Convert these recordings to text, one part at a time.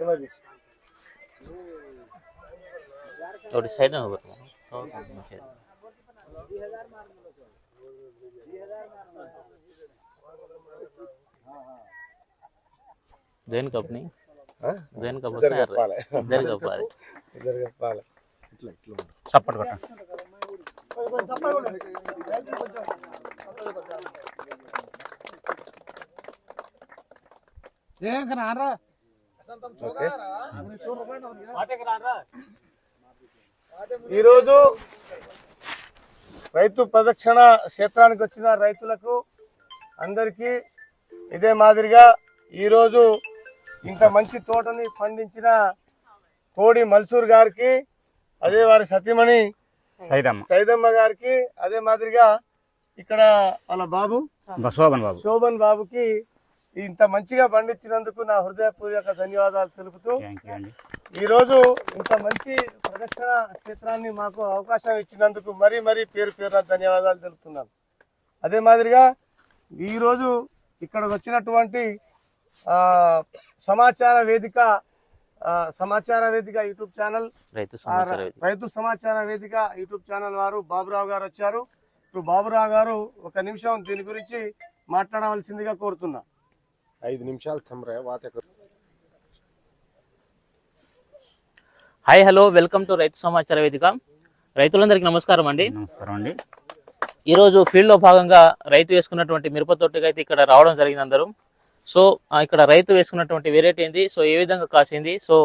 కింద తీసి ఒకటి సైడ్ దేని కంపెనీ ఆ? దేని ఇద్దరు కంపెనీ చెప్పాలి దేని కంపాలి ఇద్దరు చెప్పాలి సపోర్ట్ కొట్టండి ఓకే ఈరోజు రైతు ప్రదక్షిణ క్షేత్రానికి వచ్చిన రైతులకు అందరికీ ఇదే మాదిరిగా ఈరోజు ఇంత మంచి తోటని పండించిన కోడి మల్సూర్ గారికి అదే వారి సతీమణి సైదమ్మ. సైదమ్మ గారికి అదే మాదిరిగా ఇక్కడ వాళ్ళ బాబు శోభన్ బాబు. శోభన్ బాబుకి ఇంత మంచిగా పండించినందుకు నా హృదయపూర్వక ధన్యవాదాలు తెలుపుతూ థ్యాంక్ యూ అండి. ఈ రోజు ఇంత మంచి ప్రదక్షిణ క్షేత్రాన్ని మాకు అవకాశం ఇచ్చినందుకు మరీ మరీ పేరు పేరున ధన్యవాదాలు తెలుపుతున్నాను. అదే మాదిరిగా ఈ రోజు ఇక్కడ వచ్చినటువంటి ఆ, సమాచార వేదిక సమాచార వేదిక యూట్యూబ్ ఛానల్ రైతు ఆ సమాచార ర- వేదిక. రైతు సమాచార వేదిక యూట్యూబ్ ఛానల్ వారు బాబురావు గారు వచ్చారు. ఇప్పుడు బాబురావు గారు ఒక నిమిషం దీని గురించి మాట్లాడవలసిందిగా కోరుతున్నా. ఐదు నిమిషాలు తమరే వాత హాయ్ హలో వెల్కమ్ టు రైతు సమాచార వేదిక రైతులందరికీ నమస్కారం అండి. నమస్కారం అండి. ఈరోజు ఫీల్డ్లో భాగంగా రైతు వేసుకున్నటువంటి మిరప తోటకి అయితే ఇక్కడ రావడం జరిగింది అందరూ. సో ఇక్కడ రైతు వేసుకున్నటువంటి వెరైటీ ఏంది? సో ఏ విధంగా కాసింది? సో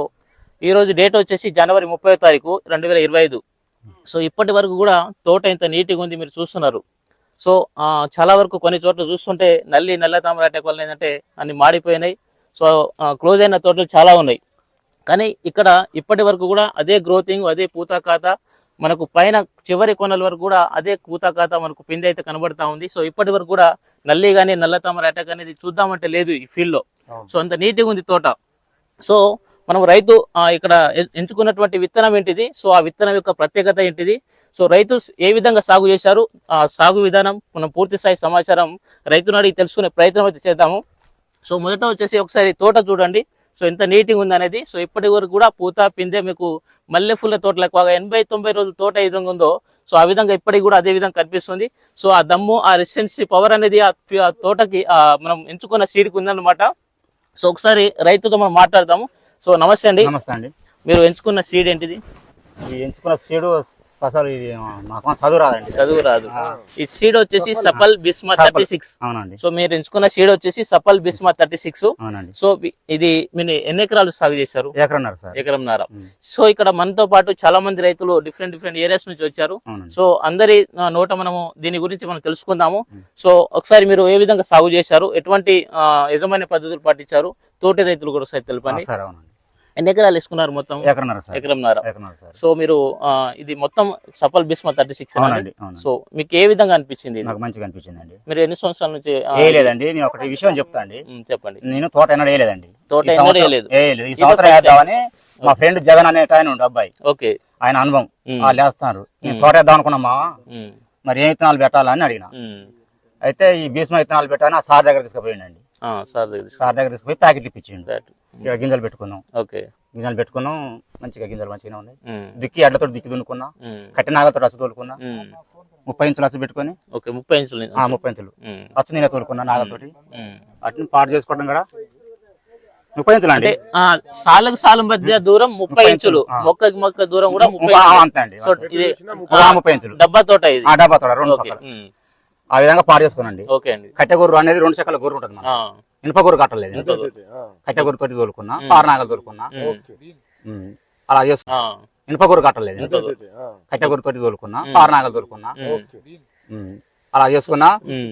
ఈ రోజు డేట్ వచ్చేసి జనవరి ముప్పై తారీఖు రెండు వేల ఇరవై ఐదు. సో ఇప్పటి వరకు కూడా తోట ఇంత నీట్గా ఉంది మీరు చూస్తున్నారు. సో చాలా వరకు కొన్ని చోట్ల చూస్తుంటే నల్లి నల్ల తామర అటాక్ వల్ల ఏంటంటే అన్ని మాడిపోయినాయి. సో క్లోజ్ అయిన తోటలు చాలా ఉన్నాయి. కానీ ఇక్కడ ఇప్పటి వరకు కూడా అదే గ్రోతింగ్ అదే పూత ఖాతా మనకు పైన చివరి కొనల వరకు కూడా అదే పూత ఖాతా మనకు పిండి అయితే కనబడతా ఉంది. సో ఇప్పటి వరకు కూడా నల్లి కానీ నల్ల తామర అటాక్ అనేది చూద్దామంటే లేదు ఈ ఫీల్డ్లో అవును. సో అంత నీట్గా ఉంది తోట. సో మనం రైతు ఇక్కడ ఎంచుకున్నటువంటి విత్తనం ఏంటిది? సో ఆ విత్తనం యొక్క ప్రత్యేకత ఏంటిది? సో రైతు ఏ విధంగా సాగు చేశారు? ఆ సాగు విధానం మనం పూర్తి స్థాయి సమాచారం రైతును అడిగి తెలుసుకునే ప్రయత్నం అయితే చేద్దాము. సో మొదట వచ్చేసి ఒకసారి తోట చూడండి. సో ఎంత నీట్గా ఉంది అనేది. సో ఇప్పటి వరకు కూడా పూత పిందె మీకు మల్లెపూల తోటలు తోటలకు బాగా ఎనభై తొంభై రోజుల తోట ఏ విధంగా ఉందో సో ఆ విధంగా ఇప్పటికి కూడా అదే విధంగా కనిపిస్తుంది. సో ఆ దమ్ము ఆ రెసిడెన్సీ పవర్ అనేది ఆ తోటకి మనం ఎంచుకున్న సీడ్కి ఉందన్నమాట. సో ఒకసారి రైతుతో మనం మాట్లాడదాము. సో నమస్తే అండి. నమస్తే అండి. మీరు ఎంచుకున్న సీడ్ ఏంటిది? ఎంచుకున్న స్పీడ్ అసలు ఇది మాకు చదువు రాదండి. చదువు రాదు. ఈ సీడ్ వచ్చేసి సపల్ బిస్మా థర్టీ సిక్స్. అవునండి. సో మీరు ఎంచుకున్న సీడ్ వచ్చేసి సపల్ బిస్మా థర్టీ సిక్స్. అవునండి. సో ఇది మీరు ఎన్ని ఎకరాలు సాగు చేశారు? ఎకరన్నారు సార్. ఎకరంన్నర. సో ఇక్కడ మనతో పాటు చాలా మంది రైతులు డిఫరెంట్ డిఫరెంట్ ఏరియాస్ నుంచి వచ్చారు. సో అందరి నోట మనము దీని గురించి మనం తెలుసుకుందాము. సో ఒకసారి మీరు ఏ విధంగా సాగు చేశారు? ఎటువంటి ఆ, యజమాన్య పద్ధతులు పాటించారు? తోటి రైతులు కూడా ఒకసారి తెలపండి. సార్ అవునండి. ఎన్ని ఎకరాలు వేసుకున్నారు మొత్తం? ఎకరన్నారు సార్. ఎకరంన్నర. ఎకరన్నారు సార్. సో మీరు ఇది మొత్తం సఫల్ బిస్మా థర్టీ సిక్స్ అవునండి సో మీకు ఏ విధంగా అనిపించింది? నాకు మంచిగా అనిపించిందండి. మీరు ఎన్ని సంవత్సరాల నుంచి ఆ, ఏ లేదండి నేను ఒకటి విషయం చెప్తా అండి. చెప్పండి. నేను తోట ఎన్నడూ వేయలేదండి. తోట ఎన్నడూ సంవత్సరం- వేయలేదు. వేయలేదు. ఈ సంవత్సరం వేద్దామని మా ఫ్రెండ్ జగన్ అనే ఆయన ఉండు అబ్బాయి. ఓకే. ఆయన అనుభవం. వాళ్ళు వేస్తున్నారు. నేను తోట వేద్దాం అనుకున్నా మావా? ఉమ్, మరి ఏ విత్తనాలు పెట్టాలని అడిగిన. అయితే ఈ భీష్మ విత్తనాలు పెట్టాలని ఆ సార్ దగ్గర తీసుకుపోయిండండి. సార్ దగ్గర. సార్ దగ్గర తీసుకుపోయి ప్యాకెట్లు ఇప్పించిండు. ఇక్కడ గింజలు పెట్టుకున్నాం. ఓకే. గింజలు పెట్టుకున్నాం. మంచిగా గింజలు మంచిగా ఉన్నాయి. దిక్కి అడ్లతో దిక్కి దున్నుకున్నా. కట్టినాగతో రచ్చ తోలుకున్నా. ముప్పై ఇంచులు రచ్చ పెట్టుకొని. ఓకే ముప్పై ఇంచులు. ఆ ముప్పై ఇంచులు. రచ్చ నేనే తోలుకున్నా నాగతోటి ఉమ్. అట్ని పాటు చేసుకోవడం కూడా ముప్పై ఇంచులు అండి? అంటే సాలకు సాల మధ్య దూరం ముప్పై ఇంచులు ఆ. మొక్కకి మొక్క దూరం కూడా ముప్పై. అంతే అండి. ముప్పై ఇంచులు. డబ్బా తోట ఇది. ఆ డబ్బా తోట రెండు ఆ విధంగా పాడు చేసుకోనండి. ఓకే అండి. కట్టె గొర్రు అనేది రెండు చెక్కల గొర్రు ఉంటుంది మన ఆ, ఇనుప గొర్రు కట్టలేదు కట్టె గొర్రు తోటి తోలుకున్నా పారనాగలు తోలుకున్నా. అలా చేసుకున్నా ఆ, ఇనుప గొర్రు కట్టలేదు కట్టె గొర్రు తోటి తోలుకున్నా పారనాగలు తోలుకున్నా. అలా చేసుకున్నా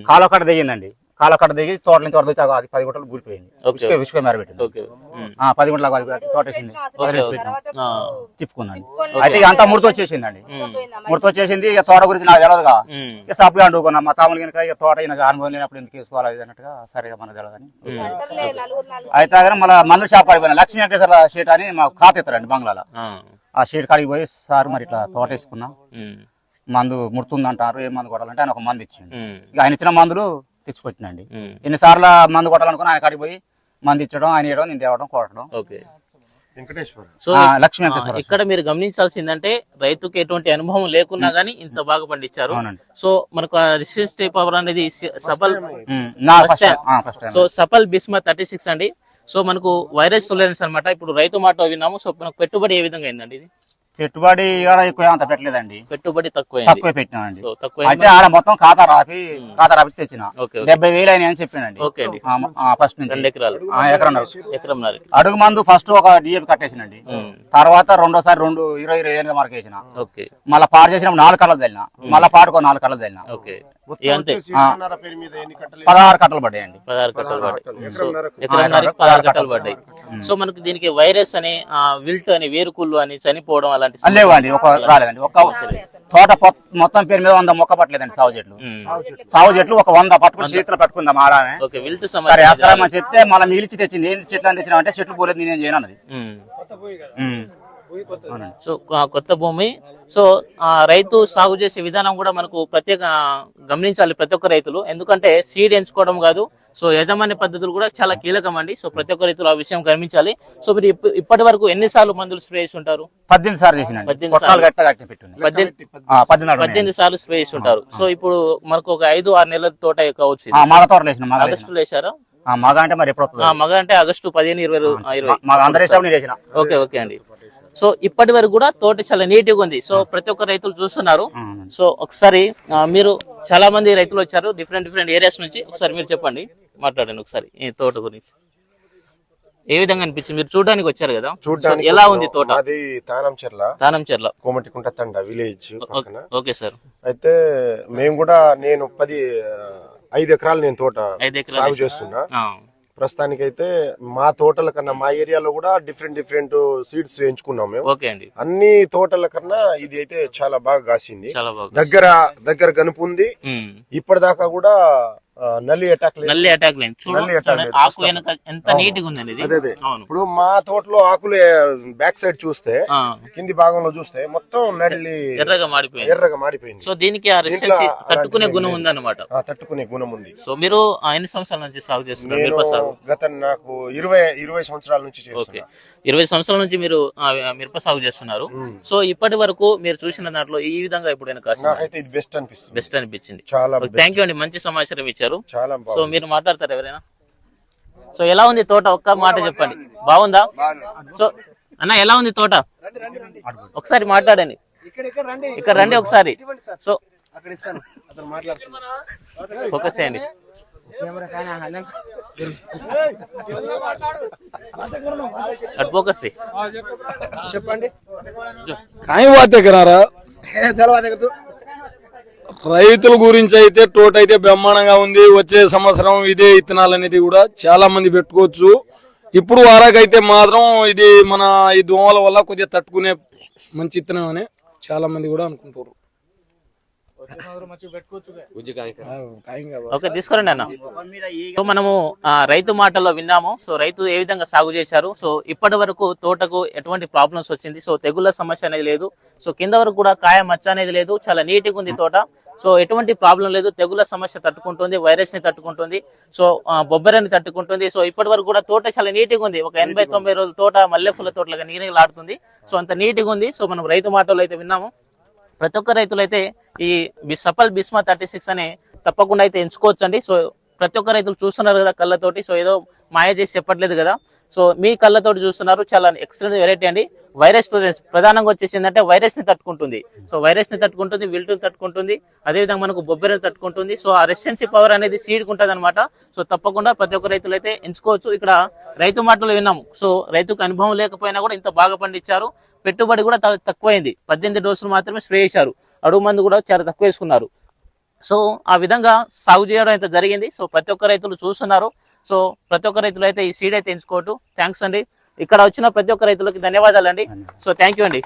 కాలో కట్ట దిగిందండి కాలో కట్ట దిగి తోట నుంచి వరద అది పది గుంటలు కూలిపోయింది. ఓకే. ఇసుక ఇసుక మేర పెట్టింది. పది గుంటలకు అది తోట వేసింది తిప్పుకున్నాను. అయితే ఇక అంతా ముడత వచ్చేసిందండి. ఉమ్, ముడత వచ్చేసింది ఇక తోట గురించి నాకు తెలియదుగా ఇక సప్లై అండుకున్నా మా తమ్ముడు కనుక ఇక తోట ఈయన అనుభవం లేనప్పుడు ఎందుకు వేసుకోవాలి అన్నట్టుగా సరిగా మనకు తెలియదని అయితే అక్కడ మళ్ళీ మందుల షాప్ కాడికి లక్ష్మీ వెంకటేశ్వర షీట్ అని మాకు ఖాతా ఇస్తారండి బంగ్లాలో. ఆ, ఆ షీట్ కాడికి పోయి సార్ మరి ఇట్లా తోట వేసుకున్నా. ఉమ్, మందు ముడుతుందంటారు ఏ మందు కొట్టాలంటే ఆయన ఒక మందు ఇచ్చిండు. ఉమ్, ఇక ఆయన ఇచ్చిన మందులు తెచ్చిపెట్టినండి. ఎన్నిసార్లు మందు కొట్టాలనుకున్నా ఆయన కాడికి పోయి మందు ఇచ్చడం ఆయన ఇవ్వడం నేను తేవడం కొట్టడం. ఓకే. వెంకటేశ్వర. సో లక్ష్మీ ఇక్కడ మీరు గమనించాల్సిందంటే రైతుకి ఎటువంటి అనుభవం లేకున్నా గానీ ఇంత బాగా పండించారు. సో మనకు పవర్ అనేది Safal so Safal Bisma thirty six అండి. సో మనకు వైరస్ టాలరెన్స్ అన్నమాట. ఇప్పుడు రైతు మాట విన్నాము. సో మనకు పెట్టుబడి ఏ విధంగా అయిందండి ఇది? పెట్టుబడి ఎక్కువ అంత పెట్టలేదండి. పెట్టుబడి తక్కువ తక్కువ పెట్టినానండి అంటే ఆడ మొత్తం ఖాతా రాపి ఖాతా రాపి తెచ్చిన. డెబ్బై వేలు అయినాయి అని చెప్పానండి ఫస్ట్ నుంచి. రెండు ఎకరాలు. ఆ, ఎకరన్నర ఎకరంన్నర అడుగు మందు ఫస్ట్ ఒక డిఏపి కట్టేసినండి. తర్వాత రెండోసారి రెండు ఇరవై ఇరవై ఏళ్ళుగా మార్కేసిన ఓకే. మళ్ళీ పాడు చేసినప్పుడు నాలుగు కళ్ళలు చల్లిన మళ్ళీ పాడుకో నాలుగు కళ్ళలు చల్లిన పదహారు కట్టలు పడ్డాయండి. పదహారు కట్టలు పడ్డాయి. పదహారు కట్టలు పడ్డాయి. సో మనకు దీనికి వైరస్ అని విల్ట్ అని వేరుకుళ్ళు అని చనిపోవడం అలాంటి లేవండి ఒక రాలేదండి ఒక తోట మొత్తం పేరు మీద వంద మొక్క పట్టలేదండి సాగు చెట్లు. సాగు చెట్లు. ఒక వంద పట్టుకుని చేతిలో పట్టుకుందాం ఆడానే విల్ట్ సరే అక్కడ చెప్తే మళ్ళీ మిగిలిచి తెచ్చింది. ఏంటి చెట్లు అని తెచ్చినా అంటే చెట్లు పోలేదు నేనేం చేయను అన్నది. అవునండి. సో కొత్త భూమి సో ఆ రైతు సాగు చేసే విధానం కూడా మనకు ప్రత్యేక గమనించాలి ప్రతి ఒక్క రైతులు. ఎందుకంటే సీడ్ ఎంచుకోవడం కాదు సో యజమాని పద్ధతులు కూడా చాలా కీలకం అండి. సో ప్రతి ఒక్క రైతులు ఆ విషయం గమనించాలి. సో మీరు ఇప్ప- ఇప్పటి వరకు ఎన్నిసార్లు మందులు స్ప్రే చేసి ఉంటారు? పద్దెనిమిది సార్లు చేసినండి పద్దెనిమిది సార్లు. సార్లు స్ప్రే చేసి ఉంటారు. సో ఇప్పుడు మనకు ఒక ఐదు ఆరు నెలల తోట కావచ్చు ఇది. ఆ, మగ తోటలు వేసిన మగ వేసిన. ఆగస్టులో వేసారా ఆ, మగ అంటే మరి ఎప్పుడు వస్తుంది? ఆ, మగ అంటే ఆగస్టు పదిహేను ఇరవై ఇరవై. ఓకే ఓకే అండి. సో ఇప్పటి వరకు కూడా తోట చాలా నీట్గా ఉంది. సో ప్రతి ఒక్క రైతులు చూస్తున్నారు. సో ఒకసారి మీరు చాలా మంది రైతులు వచ్చారు డిఫరెంట్ డిఫరెంట్ ఏరియాస్ నుంచి. ఒకసారి మీరు చెప్పండి మాట్లాడండి ఒకసారి ఈ తోట గురించి. ఏ విధంగా అనిపించింది? మీరు చూడడానికి వచ్చారు కదా? చూడ్డానికి ఎలా ఉంది తోట? అది Thanam Cherla Thanam Cherla Komatikunta Thanda village okay sir. అయితే మేము కూడా నేను పది ఐదు ఎకరాలు నేను తోట సాగు? చేస్తున్నా. ప్రస్తుతానికైతే మా తోటల కన్నా మా ఏరియాలో కూడా డిఫరెంట్ డిఫరెంట్ సీడ్స్ ఎంచుకున్నాం మేము. ఓకే అండి. అన్ని తోటల కన్నా ఇది అయితే చాలా బాగా కాసింది. చాలా దగ్గర దగ్గర గనుపు ఉంది. ఇప్పటిదాకా కూడా నల్లి అటాక్ నల్లి అటాక్ నల్లి. ఆకు వెనక ఎంత నీట్గా ఉందండి ఇది? అదే అదే. అవును. ఇప్పుడు మా తోటలో ఆకులు బ్యాక్ సైడ్ చూస్తే కింది భాగంలో చూస్తే మొత్తం నల్లి ఎర్రగా మాడిపోయింది ఎర్రగా మాడిపోయింది సో దీనికి ఆ రెసిస్టెన్సీ తట్టుకునే గుణం లేదు. ఉందన్నమాట. ఆ తట్టుకునే గుణం ఉంది. సో మీరు ఎన్ని సంవత్సరాల నుంచి సాగు చేస్తున్నారు? గత నాకు ఇరవై ఇరవై సంవత్సరాల నుంచి ఓకే. ఇరవై సంవత్సరాల నుంచి మీరు మిరప సాగు చేస్తున్నారు. సో ఇప్పటి వరకు మీరు చూసిన దాంట్లో ఈ విధంగా నాకైతే ఇది బెస్ట్ అనిపిస్తుంది. బెస్ట్ అనిపించింది. చాలా థ్యాంక్ యూ అండి. మంచి సమాచారం ఇచ్చారు. చాలా సో మీరు మాట్లాడతారు ఎవరైనా? సో ఎలా ఉంది తోట? ఒక్క మాట చెప్పండి. బాగుందా? సో అన్న ఎలా ఉంది తోట? ఒకసారి మాట్లాడండి. ఇక్కడ రండి. ఒకసారి. సో ఫోకస్ చేయండి. అటు ఫోకస్. చెప్పండి. రైతుల గురించి అయితే టోట్ అయితే బ్రహ్మాండంగా ఉంది. వచ్చే సంవత్సరం ఇదే ఇత్తనాలు అనేది కూడా చాలా మంది పెట్టుకోవచ్చు. ఇప్పుడు వారాకైతే మాత్రం ఇది మన ఈ దోమల వల్ల కొద్దిగా తట్టుకునే మంచి ఇత్తనం అని చాలా మంది కూడా అనుకుంటారు. ఓకే తీసుకురండి అన్న. సో మనము రైతు మాటల్లో విన్నాము. సో రైతు ఏ విధంగా సాగు చేశారు? సో ఇప్పటి వరకు తోటకు ఎటువంటి ప్రాబ్లమ్స్ వచ్చింది? సో తెగుళ్ళ సమస్య అనేది లేదు. సో కింద వరకు కూడా కాయ మచ్చ అనేది లేదు. చాలా నీట్గా ఉంది తోట. సో ఎటువంటి ప్రాబ్లం లేదు. తెగుళ్ళ సమస్య తట్టుకుంటుంది వైరస్ని తట్టుకుంటుంది. సో బొబ్బరని తట్టుకుంటుంది. సో ఇప్పటి వరకు కూడా తోట చాలా నీట్గా ఉంది. ఒక ఎనభై తొంభై రోజుల తోట మల్లెపూల తోటలుగా నీరులాడుతుంది సో అంత నీట్గా ఉంది. సో మనం రైతు మాటల్లో అయితే విన్నాము. ప్రతి ఒక్క రైతులైతే ఈ B- Safal Bisma thirty six అనే తప్పకుండా అయితే ఎంచుకోవచ్చు అండి సో ప్రతి ఒక్క రైతులు చూస్తున్నారు కదా కళ్ళతోటి. సో ఏదో మాయ చేసి చెప్పట్లేదు కదా. సో మీ కళ్ళతోటి చూస్తున్నారు. చాలా ఎక్సలెంట్ వెరైటీ అండి. వైరస్ టోలరెన్స్ ప్రధానంగా వచ్చేసి ఏంటంటే వైరస్ని తట్టుకుంటుంది. సో వైరస్ని తట్టుకుంటుంది విల్టుని తట్టుకుంటుంది. అదేవిధంగా మనకు బొబ్బెరని తట్టుకుంటుంది. సో ఆ రెసిస్టెన్సీ పవర్ అనేది సీడ్ ఉంటుంది అనమాట సో తప్పకుండా ప్రతి ఒక్క రైతులు అయితే ఎంచుకోవచ్చు. ఇక్కడ రైతు మాటలు విన్నాం సో రైతుకు అనుభవం లేకపోయినా కూడా ఇంత బాగా పండించారు. పెట్టుబడి కూడా చాలా తక్కువైంది. పద్దెనిమిది డోసులు మాత్రమే స్ప్రే చేశారు. అడుగు మందు కూడా చాలా తక్కువ వేసుకున్నారు. సో ఆ విధంగా సాగు చేయడం అయితే జరిగింది. సో ప్రతి ఒక్క రైతులు చూస్తున్నారు. సో ప్రతి ఒక్క రైతులు అయితే ఈ సీడ్ అయితే ఎంచుకోవట్టు థ్యాంక్స్ అండి. ఇక్కడ వచ్చిన ప్రతి ఒక్క రైతులకి ధన్యవాదాలు అండి. సో థ్యాంక్ యూ అండి.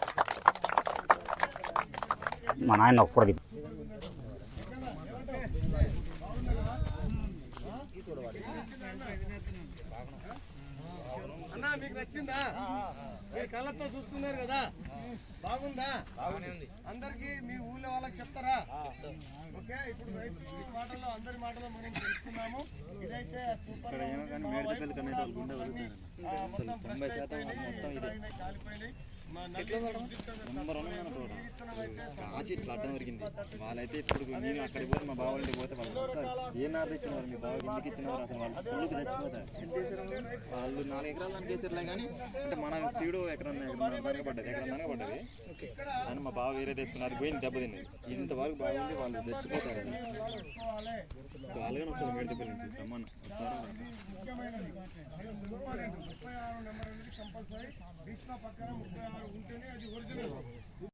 మా నాయన ఒక్కడిది అన్న మీకు నచ్చిందా? మీరు కళ్ళతో చూస్తున్నారు కదా? బాగుందా? అందరికి మీ ఊళ్ళో వాళ్ళకి చెప్తారా? ఓకే ఇప్పుడు రైతు మాటల్లో అందరి మాటలో మనం తెలుసుకున్నాము ఇదైతే సూపర్ మొత్తం అయిపోయినాయి, కాలిపోయినాయి. కాచి ఇట్లా అడ్డం దొరికింది వాళ్ళైతే ఇప్పుడు నేను అక్కడికి పోతే మా బావ ఇంటికి పోతే వాళ్ళు వస్తారు. ఏ నారు తెచ్చినారు మీ బావ ఎందుకు ఇచ్చినారు అసలు వాళ్ళు? పుల్లుకు తెచ్చిపోతారు వాళ్ళు నాలుగు ఎకరాలు దానికి వేసారులే కానీ అంటే మన సీడు ఎకరం దానికి పడ్డది ఎకరం దానికి పడ్డది. అని మా బావ వేరే తెచ్చుకున్నారు అది పోయింది దెబ్బతింది ఇంతవరకు బాగుంది వాళ్ళు తెచ్చిపోతారు అది వాళ్ళగానే వస్తారు మేడిపల్లి నుంచి. రమ్మన్న వస్తారు? ముఖ్యమైనది ఇంపార్టెంట్ ముప్పై ఆరు నెంబర్